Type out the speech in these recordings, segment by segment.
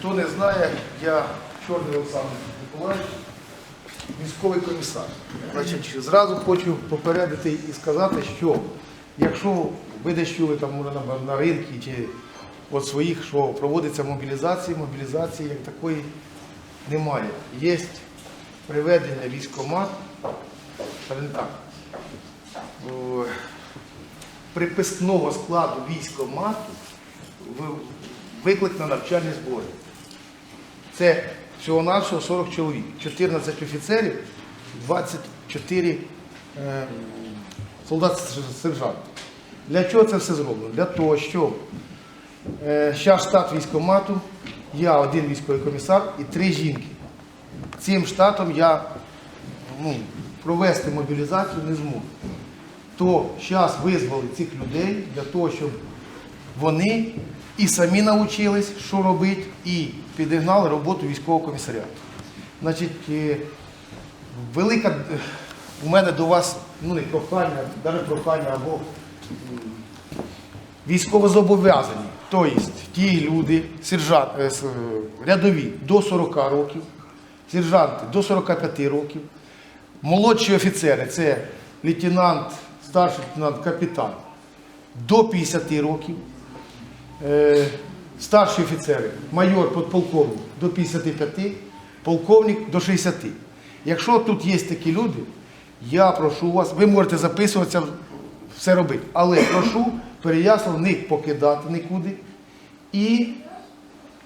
Хто не знає, я Чорний Олександр Миколаївич, військовий комісар. Значить, зразу хочу попередити і сказати, що якщо ви десь чули там на, ринку чи от своїх, що проводиться мобілізація, мобілізації як такої немає. Є приведення військомат, так, о, припискного складу військомату ви- виклик на навчальні збори. Це всього-навсього 40 чоловік, 14 офіцерів, 24 е, солдат-сержанти. Для чого це все зроблено? Для того, щоб е, зараз штат військкомату, я один військовий комісар і три жінки. Цим штатом я ну, провести мобілізацію не зможу. То зараз визвали цих людей для того, щоб вони і самі навчились, що робити, і підігнали роботу військового комісаріату. Значить, е, велика е, у мене до вас ну, не прохання, навіть прохання або військовозобов'язані. Тобто ті люди, сержант, е, рядові до 40 років, сержанти до 45 років, молодші офіцери це лейтенант, старший лейтенант, капітан до 50 років, старші офіцери, майор, подполковник до 55, полковник до 60. Якщо тут є такі люди, я прошу вас, ви можете записуватися, все робити, але прошу переяслав не покидати нікуди. І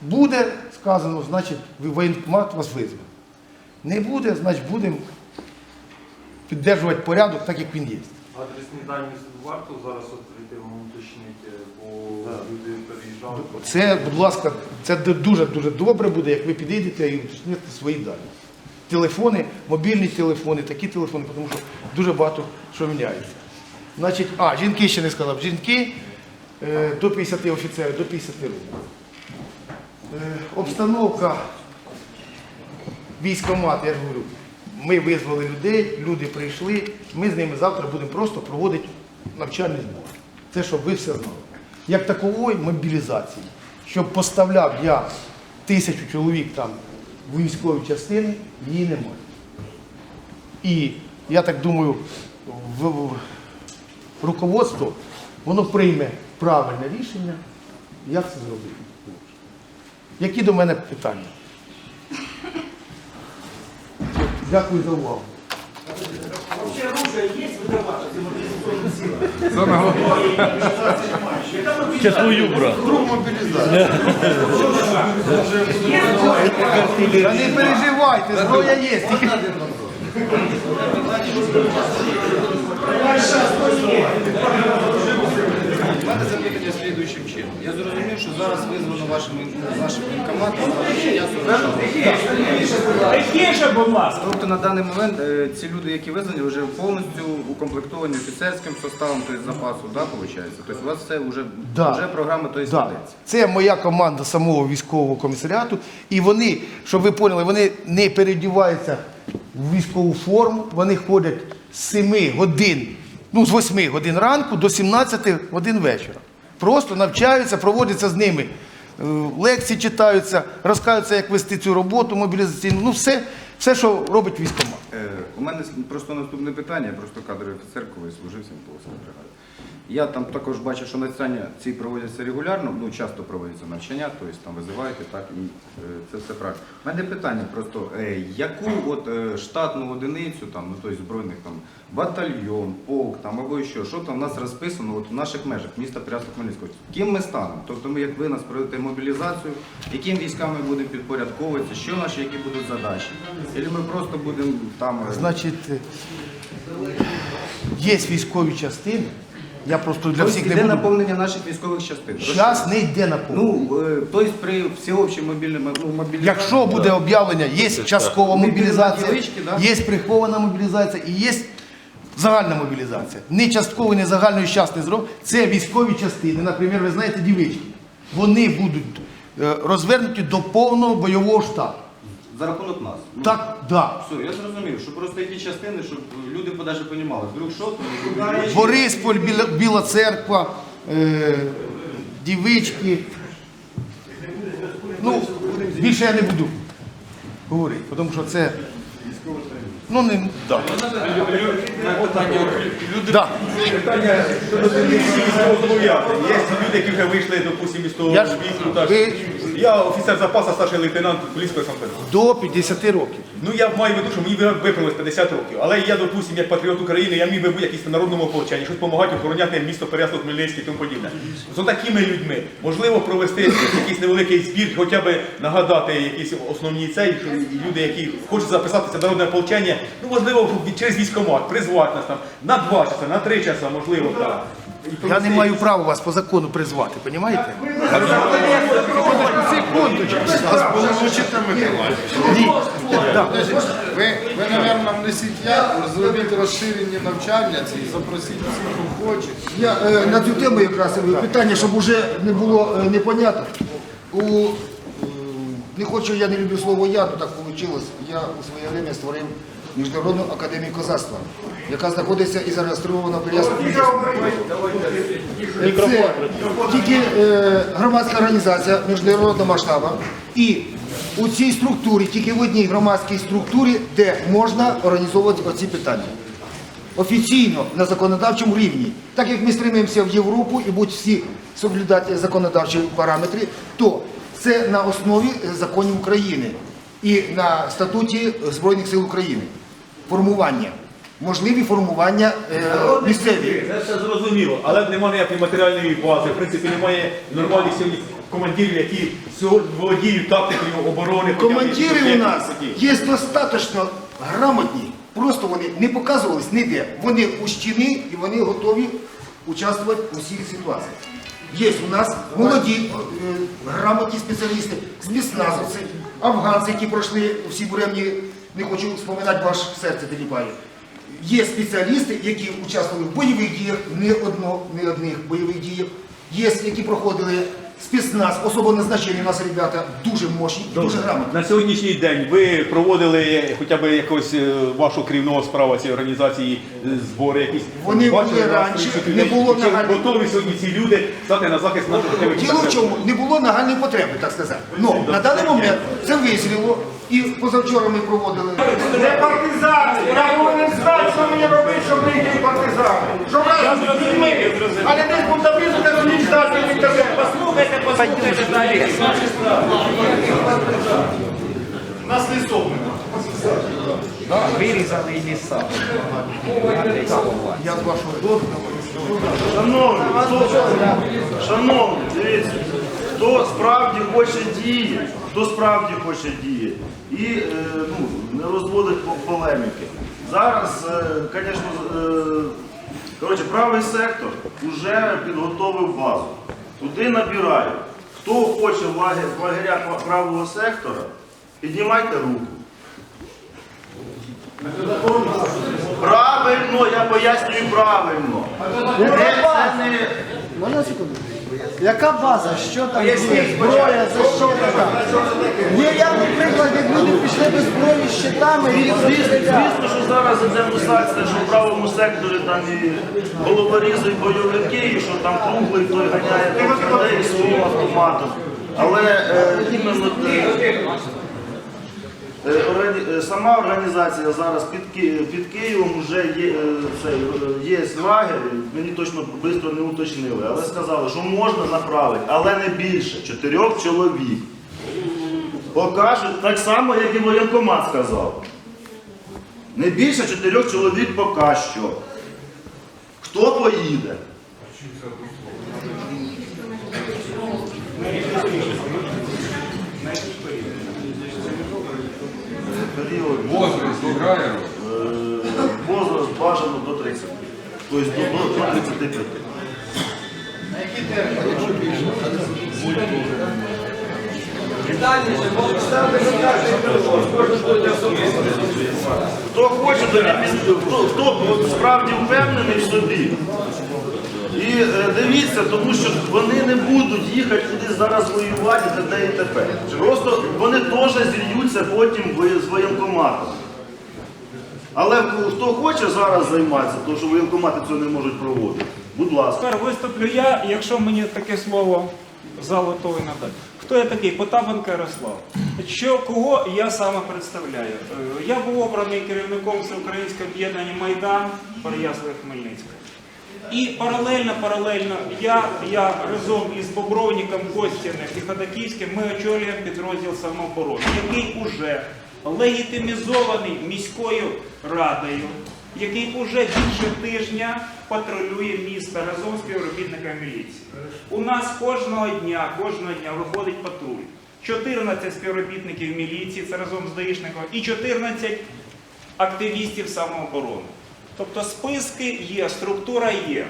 буде сказано, значить, воєнкомат вас визве. Не буде, значить будемо підтримувати порядок так, як він є. Адресні дані варто зараз вам уточнити, бо Це, будь ласка, це дуже дуже добре буде, як ви підійдете і уточните свої дані. Телефони, мобільні телефони, такі телефони, тому що дуже багато що міняється. Значить, а, жінки ще не сказав. Жінки е, до 50 офіцерів, до 50 років. Е, обстановка військомат, я ж говорю, ми визвали людей, люди прийшли, ми з ними завтра будемо просто проводити навчальний збор. Це щоб ви все знали. Як такової мобілізації, щоб поставляв я тисячу чоловік там в військові частини, її немає. І я так думаю, в, в- руководство воно прийме правильне рішення, як це зробити. Які до мене питання? Дякую за увагу. Вообще оружие есть выдаваться этим мобилизационным силам? Число юбра. Та не переживайте, зброя є. Тільки У мене запитання слідуючим чином. Я зрозумів, що зараз визвано вашим нашим Тихіше, будь ласка. Тобто на даний момент е, ці люди, які визвані, вже повністю укомплектовані офіцерським составом, тобто запасу, да, виходить? Тобто у вас це вже, Да. вже програма тобто, Да. Це моя команда самого військового комісаріату. І вони, щоб ви поняли, вони не передіваються в військову форму, вони ходять з 7 годин, ну з 8 годин ранку до 17 годин вечора. Просто навчаються, проводяться з ними. е, Лекції читаються, розказуються, як вести цю роботу мобілізаційну. Ну, все, все що робить військомат. Е, У мене просто наступне питання, просто кадровий офіцер, коли служив в Сімполській бригаді. Я там також бачу, що навчання ці проводяться регулярно, ну часто проводяться навчання, тобто там визиваєте, так і е, це все правильно. У мене питання просто, е, яку от е, штатну одиницю, там, ну тобто збройних там батальйон, полк там або що, що там у нас розписано от, в наших межах міста Прясла Хмельницького. Ким ми станемо? Тобто ми, як ви нас проведете мобілізацію, яким військам будемо підпорядковуватися, що наші, які будуть задачі? Або ми просто будемо там. Значить, є військові частини. Я просто для Тобто всіх йде не буду. наповнення наших військових частин. Час не йде на повну. Ну, е, тобто при всеобщій мобільній ну, мобілізації. Якщо буде об'явлення, є часткова мобілізація, є прихована мобілізація і є загальна мобілізація. Не частково, не загальної щас не зроб. Це військові частини, наприклад, ви знаєте, дівички. Вони будуть е, розвернуті до повного бойового штабу. За рахунок нас. Ну, Так, да. Все, я зрозумів, що просто які частини, щоб люди навіть розуміли, вдруг що, то Борисполь, Біла, Біла церква, е, дівички. Ну, Більше я не буду говорити, тому що це. Ну, не. Да. Да. Питання щодо військового зобов'язання. Є люди, які вже вийшли, допустимо, із того Я ж- віку. та ви- Я офіцер запасу, старший лейтенант поліської самооборони. До 50 років. Ну я маю в виду, що мені ви- виправилось 50 років. Але я, допустимо, як патріот України, я міг би бути якийсь в народному ополченні, щось допомагати охороняти місто Переяслав Хмельницький і тому подібне. З такими людьми можливо провести якийсь невеликий збір, хоча б нагадати якісь основні цей, що люди, які хочуть записатися в народне ополчення, ну можливо, через військкомат, призвати нас там на два часа, на три часа, можливо, так. І Я не маю права вас по закону призвати, розумієте? Секундочку. Ні. Да. Ви, ви, мабуть, внесіть я, зробіть розширені навчання ці, запросіть всіх, хто хоче. Я е, на цю тему якраз е, питання, щоб уже не було е, непонятно. У, е, не хочу, я не люблю слово я, то так вийшло. Я у своє время створив Міжнародну академію козацтва, яка знаходиться і зареєстрована в Переяславі. Це тільки е, громадська організація міжнародного масштабу. І у цій структурі, тільки в одній громадській структурі, де можна організовувати оці питання офіційно на законодавчому рівні. Так як ми стремимося в Європу і будуть всі соблюдати законодавчі параметри, то це на основі законів України і на статуті Збройних сил України. Формування. Можливі формування е, місцеві. Це все зрозуміло, але немає ніякої матеріальної бази. В принципі, немає нормальних сьогодні командирів, які сьогодні володіють тактикою оборони. Командири у нас є достатньо грамотні, просто вони не показувались ніде. Вони у стіни і вони готові участвувати у всіх ситуаціях. Є у нас молоді, е, грамотні спеціалісти, спецназовці, афганці, які пройшли всі буремні, не хочу споминати, ваш серце теліпає. Є спеціалісти, які участвували в бойових діях, не одно, не одних бойових діях. Є, які проходили спецназ, особо назначені у нас ребята дуже мощні і дуже грамотні. На сьогоднішній день ви проводили хоча б якось е, вашу керівного справа цієї організації е, збори якісь. Вони Бачили були раніше, не було Чи нагальних- готові сьогодні ці люди стати на захист наших Діло в чому не було нагальної потреби, так сказати. Ну на даний момент це визріло, і позавчора ми проводили. Не партизани! Я повинен знати, що мені робити, щоб не йти партизани. Щоб разом з людьми, а не десь бунтовізм, де мені читати в інтернет. Послухайте, послухайте далі. Нас лісов Я з вашого дозволу. Шановні, шановні, дивіться, хто справді хоче діяти, хто справді хоче діяти і е, ну, не розводить полеміки. Зараз, е, звісно, е, коротше, правий сектор вже підготовив базу. Туди набирають. Хто хоче в лагер- правого сектора, піднімайте руку. Правильно, я пояснюю правильно. Це не- Можна секунду? Яка база? Що там є? Зброя, защита там. Є явний приклад, як люди пішли без зброї з щитами і Звісно, що зараз іде мусація, що в правому секторі там і головорізи, і бойовики, і що там круглий той ганяє людей своїм автоматом. Але е, іменно е, е, органі- е, сама організація зараз під, під Києвом вже є, е, цей, е, є лагерь, мені точно швидко не уточнили, але сказали, що можна направити, але не більше чотирьох чоловік. Покажуть так само, як і воєнкомат сказав. Не більше чотирьох чоловік поки що. Хто поїде? Період. Возраст роль? Е, Возраст бажано до 30. Тобто до, до 35. Хто хоче, то він- хто, хто справді впевнений в собі. І е, дивіться, тому що вони не будуть їхати туди зараз воювати за те і тепер. Просто вони теж зільються потім з воєнкоматом. Але хто хоче зараз займатися, тому що воєнкомати цього не можуть проводити, будь ласка. Тепер виступлю я, якщо мені таке слово зал готовий надати. Хто я такий? Потапенко Ярослав. Що, кого я саме представляю? Е, Я був обраний керівником Всеукраїнського об'єднання Майдан Переяслав Хмельницька. І паралельно, паралельно, я, я разом із Бобровником, Костяним і Ходаківським ми очолюємо підрозділ самооборони, який уже легітимізований міською радою, який уже більше тижня патрулює місто разом з співробітниками міліції. У нас кожного дня, кожного дня виходить патруль. 14 співробітників міліції, це разом з даїшником, і 14 активістів самооборони. Тобто списки є, структура є.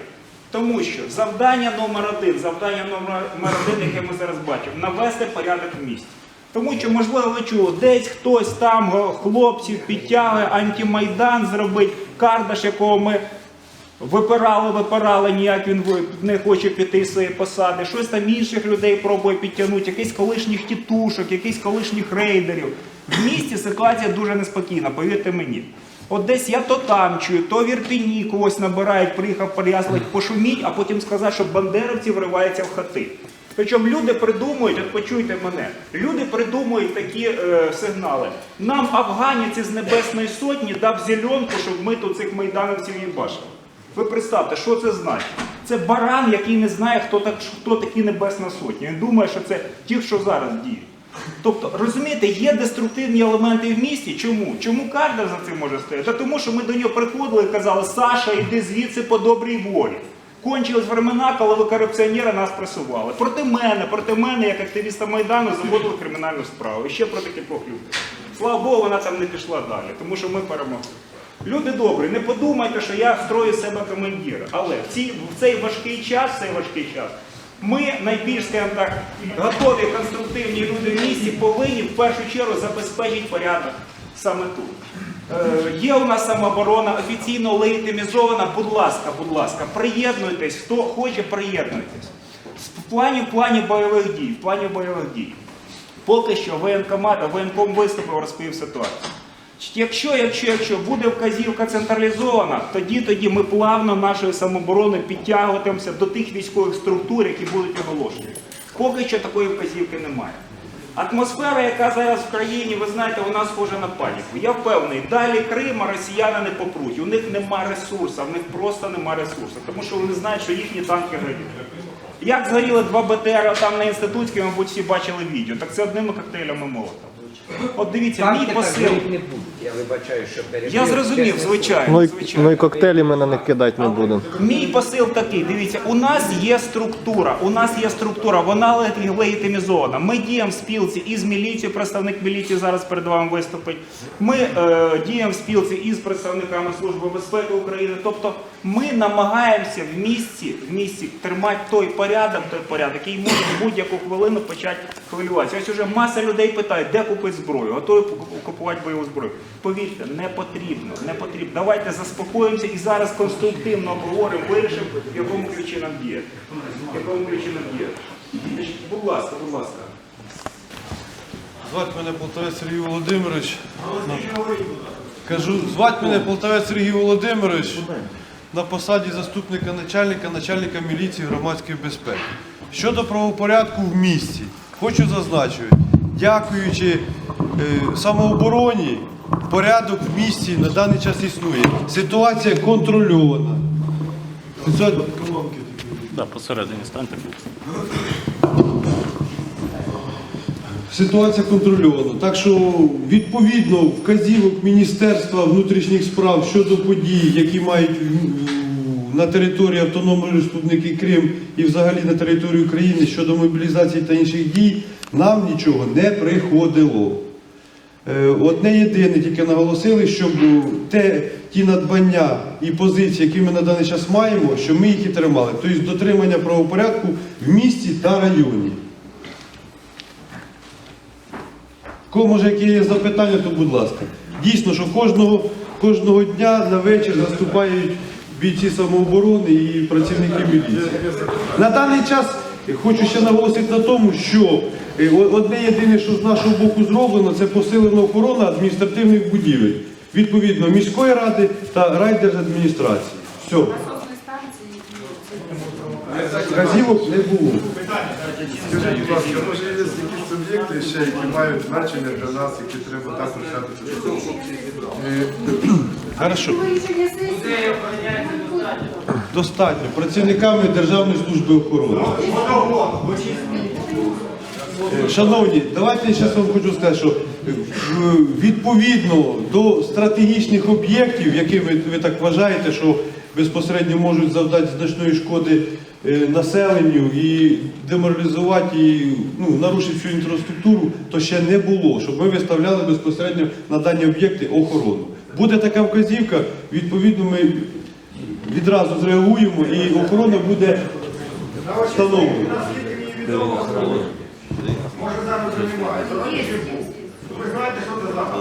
Тому що завдання номер один, завдання номер один, яке ми зараз бачимо, навести порядок в місті. Тому що, можливо, ви чули, десь хтось там хлопців підтягує антимайдан зробить, кардаш, якого ми випирали, випирали, ніяк він не хоче піти з своєї посади. Щось там інших людей пробує підтягнути, якийсь колишніх тітушок, якийсь колишніх рейдерів. В місті ситуація дуже неспокійна, повірте мені. От десь я то там чую, то в Ірпіні когось набирають, приїхав переяслить, пошуміть, а потім сказати, що бандеровці вриваються в хати. Причому люди придумують, от почуйте мене, люди придумують такі е, сигнали. Нам афганець із Небесної Сотні дав зеленку, щоб ми тут цих майдановців їбашили. Ви представте, що це значить? Це баран, який не знає, хто, так, хто такі Небесна Сотня. Він думає, що це ті, що зараз діють. Тобто, розумієте, є деструктивні елементи в місті. Чому? Чому Кардер за цим може стояти? Та тому, що ми до нього приходили і казали, Саша, йди звідси по добрій волі. Кончились времена, коли ви корупціонери нас пресували. Проти мене, проти мене, як активіста Майдану, заводили кримінальну справу. І ще проти кількох людей. Слава Богу, вона там не пішла далі, тому що ми перемогли. Люди добрі, не подумайте, що я строю себе командира. Але в, ці, в цей важкий час, в цей важкий час, ми найбільш, так, готові конструктивні люди в місті повинні в першу чергу забезпечити порядок саме тут. Е, є у нас самооборона офіційно легітимізована. Будь ласка, будь ласка, приєднуйтесь, хто хоче, приєднуйтесь. В плані, в плані бойових дій, в плані бойових дій. Поки що воєнкомат, воєнком виступив, розповів ситуацію. Якщо, якщо, якщо буде вказівка централізована, тоді, тоді ми плавно нашою самообороною підтягуватимемося до тих військових структур, які будуть оголошені. Поки що такої вказівки немає. Атмосфера, яка зараз в країні, ви знаєте, вона схожа на паніку. Я впевнений, далі Крима росіяни не попруть. У них нема ресурсу, в них просто нема ресурсу, тому що вони знають, що їхні танки горять. Як згоріли два БТР там на інститутській, мабуть, всі бачили відео. Так це одними коктейлями молота. От дивіться, мій посил. Я вибачаю, що Я зрозумів, звичайно. Ну і, звичайно. ну і коктейлі ми на них кидати не будемо. Мій посил такий, дивіться, у нас є структура, у нас є структура, вона лег- легітимізована. Ми діємо в спілці із міліцією, представник міліції зараз перед вами виступить. Ми е, діємо в спілці із представниками Служби безпеки України. Тобто ми намагаємося в місті, в місті тримати той порядок, той порядок, який може в будь-яку хвилину почати хвилюватися. Ось уже маса людей питає, де купити зброю, готові купувати бойову зброю. Повірте, не потрібно, не потрібно. Давайте заспокоїмося і зараз конструктивно обговоримо, вирішимо, в якому ключі нам діяти. В якому ключі нам. Значить, Будь ласка, будь ласка. Звати мене Полтавець Сергій Володимирович. Кажу, звати мене Полтавець Сергій Володимирович на посаді заступника начальника, начальника міліції громадської безпеки. Щодо правопорядку в місті, хочу зазначити, дякуючи е, самообороні, порядок в місті на даний час існує. Ситуація контрольована. Ситуація- Да, посередині станьте. Ситуація контрольована. Так що відповідно вказівок Міністерства внутрішніх справ щодо подій, які мають на території Автономної Республіки Крим і взагалі на території України щодо мобілізації та інших дій, нам нічого не приходило. Е, Одне єдине тільки наголосили, щоб те, ті надбання і позиції, які ми на даний час маємо, щоб ми їх і тримали. Тобто дотримання правопорядку в місті та районі. Кого може які є запитання, то будь ласка. Дійсно, що кожного, кожного дня на вечір заступають бійці самооборони і працівники міліції. На даний час хочу ще наголосити на тому, що одне єдине, що з нашого боку зроблено, це посилена охорона адміністративних будівель, відповідно міської ради та райдержадміністрації. Все. Вказівок не було. Скажіть, будь ласка, може, є об'єкти ще, які мають значення для нас, які треба також взяти. Е, Хорошо. Достатньо. Працівниками Державної служби охорони. Шановні, давайте я зараз вам хочу сказати, що е, відповідно до стратегічних об'єктів, які ви, ви так вважаєте, що безпосередньо можуть завдати значної шкоди е, населенню і деморалізувати і ну, нарушити всю інфраструктуру, то ще не було, щоб ми виставляли безпосередньо на дані об'єкти охорону. Буде така вказівка, відповідно, ми відразу зреагуємо і охорона буде встановлена. Може зараз вже немає. Ви знаєте, що це завтра.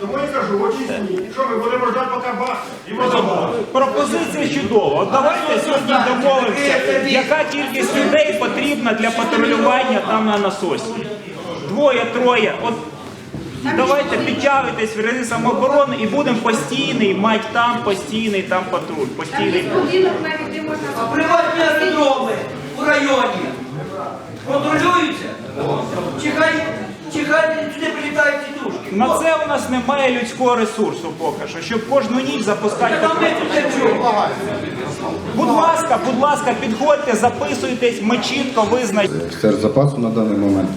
Тому я кажу, очі сні. Що ми будемо ждати, поки бах, і воно Пропозиція чудова. От давайте сьогодні домовимося, яка кількість людей потрібна для патрулювання там на насосі. Двоє, троє. От давайте підтягуйтесь в ряди самооборони і будемо постійний, мать там постійний, там патруль. Постійний. А приватні аеродроми у районі контролюються? Чи хай, чи хай сюди прилітають тітушки? На це у нас немає людського ресурсу поки що, щоб кожну ніч запускати. Та ми тут? Будь ласка, будь ласка, підходьте, записуйтесь, ми чітко визнаємо. офіцер запасу на даний момент.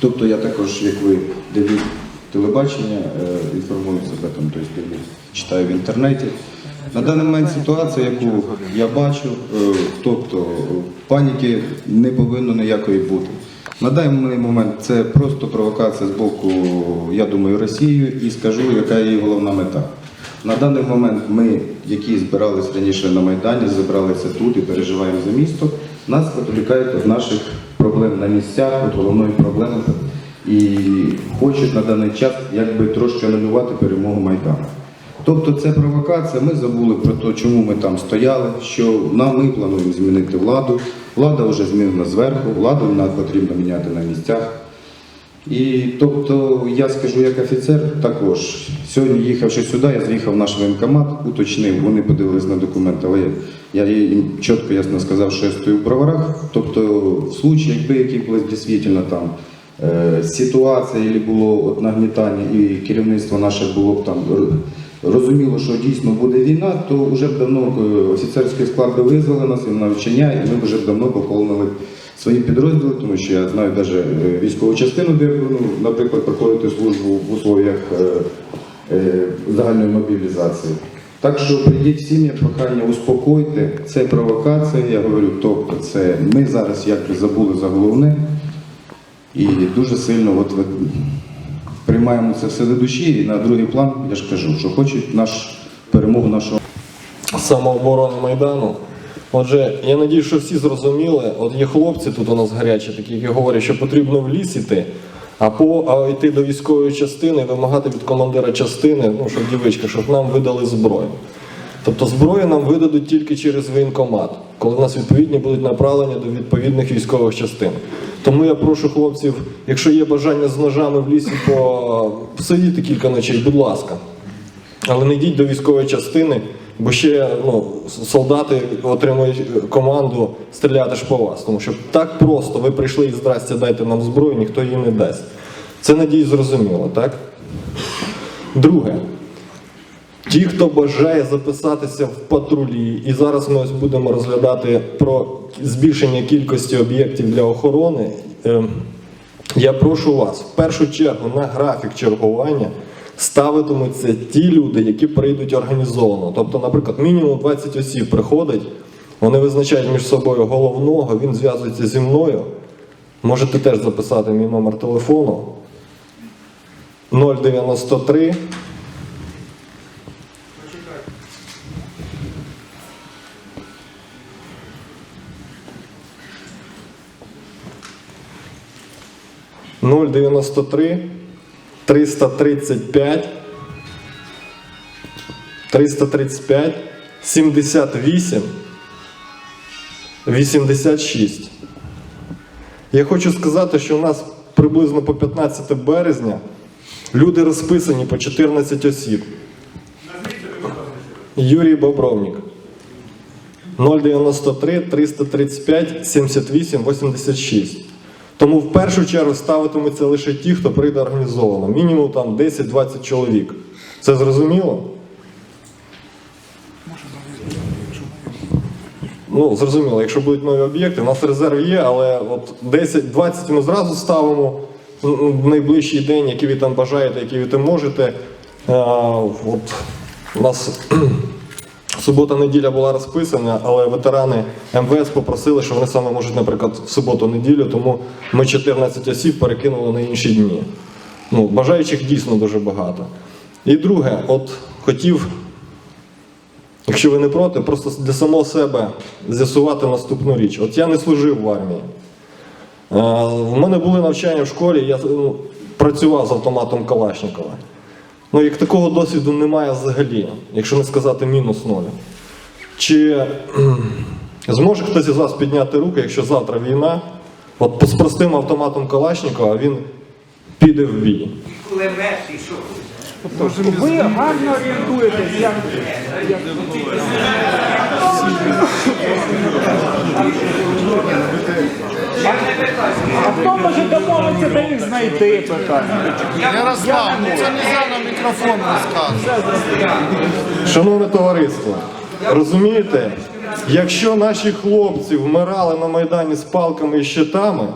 Тобто я також, як ви дивлюсь телебачення, е, інформую себе там, тобто читаю в інтернеті. На даний момент ситуація, яку я бачу, е, тобто паніки не повинно ніякої бути. На даний момент це просто провокація з боку, я думаю, Росії і скажу, яка її головна мета. На даний момент ми, які збирались раніше на Майдані, зібралися тут і переживаємо за місто, нас відволікають від наших проблем на місцях, від головної проблеми і хочуть на даний час якби трошки анулювати перемогу Майдану. Тобто це провокація, ми забули про те, чому ми там стояли, що нам ми плануємо змінити владу. Влада вже змінена зверху, владу нам потрібно міняти на місцях. І тобто я скажу як офіцер також. Сьогодні їхавши сюди, я з'їхав наш воєнкомат, уточнив, вони подивились на документи, але я їм чітко ясно сказав, що я стою в броварах. Тобто, в случаї, якби якась дійсно там е, ситуація або було от нагнітання, і керівництво наше було б там розуміло, що дійсно буде війна, то вже б давно е, офіцерський склад би визвали нас і на навчання, і ми б вже давно поповнили свої підрозділи, тому що я знаю навіть військову частину, де ну, наприклад, проходити службу в условиях е, е, загальної мобілізації. Так що прийдіть всім, я прохання, успокойте, це провокація, я говорю, тобто це ми зараз якби забули за головне і дуже сильно от, приймаємо це все до душі, і на другий план, я ж кажу, що хочуть наш перемогу нашого. самооборони Майдану. Отже, я надію, що всі зрозуміли. От є хлопці тут у нас гарячі, такі, які говорять, що потрібно в ліс іти, а по а йти до військової частини вимагати від командира частини, ну щоб дівичка, щоб нам видали зброю. Тобто зброю нам видадуть тільки через воєнкомат, коли у нас відповідні будуть направлені до відповідних військових частин. Тому я прошу хлопців, якщо є бажання з ножами в лісі посидіти кілька ночей, будь ласка. Але не йдіть до військової частини, бо ще ну, солдати отримують команду стріляти ж по вас. Тому що так просто ви прийшли і здрасте, дайте нам зброю, ніхто її не дасть. Це надію зрозуміло, так? Друге. Ті, хто бажає записатися в патрулі, і зараз ми ось будемо розглядати про збільшення кількості об'єктів для охорони. е, Я прошу вас в першу чергу на графік чергування ставитимуться ті люди, які прийдуть організовано. Тобто, наприклад, мінімум 20 осіб приходить, вони визначають між собою головного, він зв'язується зі мною. Можете теж записати мій номер телефону 093 093 335 335 78 86. Я хочу сказати, що у нас приблизно по 15 березня люди розписані по 14 осіб. Юрій Бобровник. 093 335 78 86. Тому в першу чергу ставитимуться лише ті, хто прийде організовано. Мінімум там 10-20 чоловік. Це зрозуміло? Ну, зрозуміло, якщо будуть нові об'єкти, у нас резерв є, але от 10-20 ми зразу ставимо в найближчий день, які ви там бажаєте, які ви там можете. А, от у нас субота-неділя була розписана, але ветерани МВС попросили, що вони саме можуть, наприклад, в суботу-неділю, тому ми 14 осіб перекинули на інші дні. Ну, бажаючих дійсно дуже багато. І друге, от хотів Якщо ви не проти, просто для самого себе з'ясувати наступну річ. От я не служив в армії. Е, В мене були навчання в школі, я ну, працював з автоматом Калашникова. Ну, як такого досвіду немає взагалі, якщо не сказати мінус ноль. Чи зможе хтось із вас підняти руку, якщо завтра війна, от з простим автоматом Калашникова він піде в бій? Ви гарно орієнтуєтесь, як, як А хто може домовитися, де їх знайти питання? Ярослав, ну це не можна на мікрофон розказувати. Шановне товариство, розумієте, якщо наші хлопці вмирали на Майдані з палками і щитами,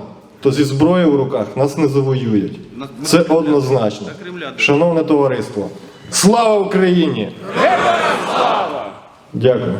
то зі зброєю в руках нас не завоюють. Це однозначно. Шановне товариство, слава Україні! Дякую.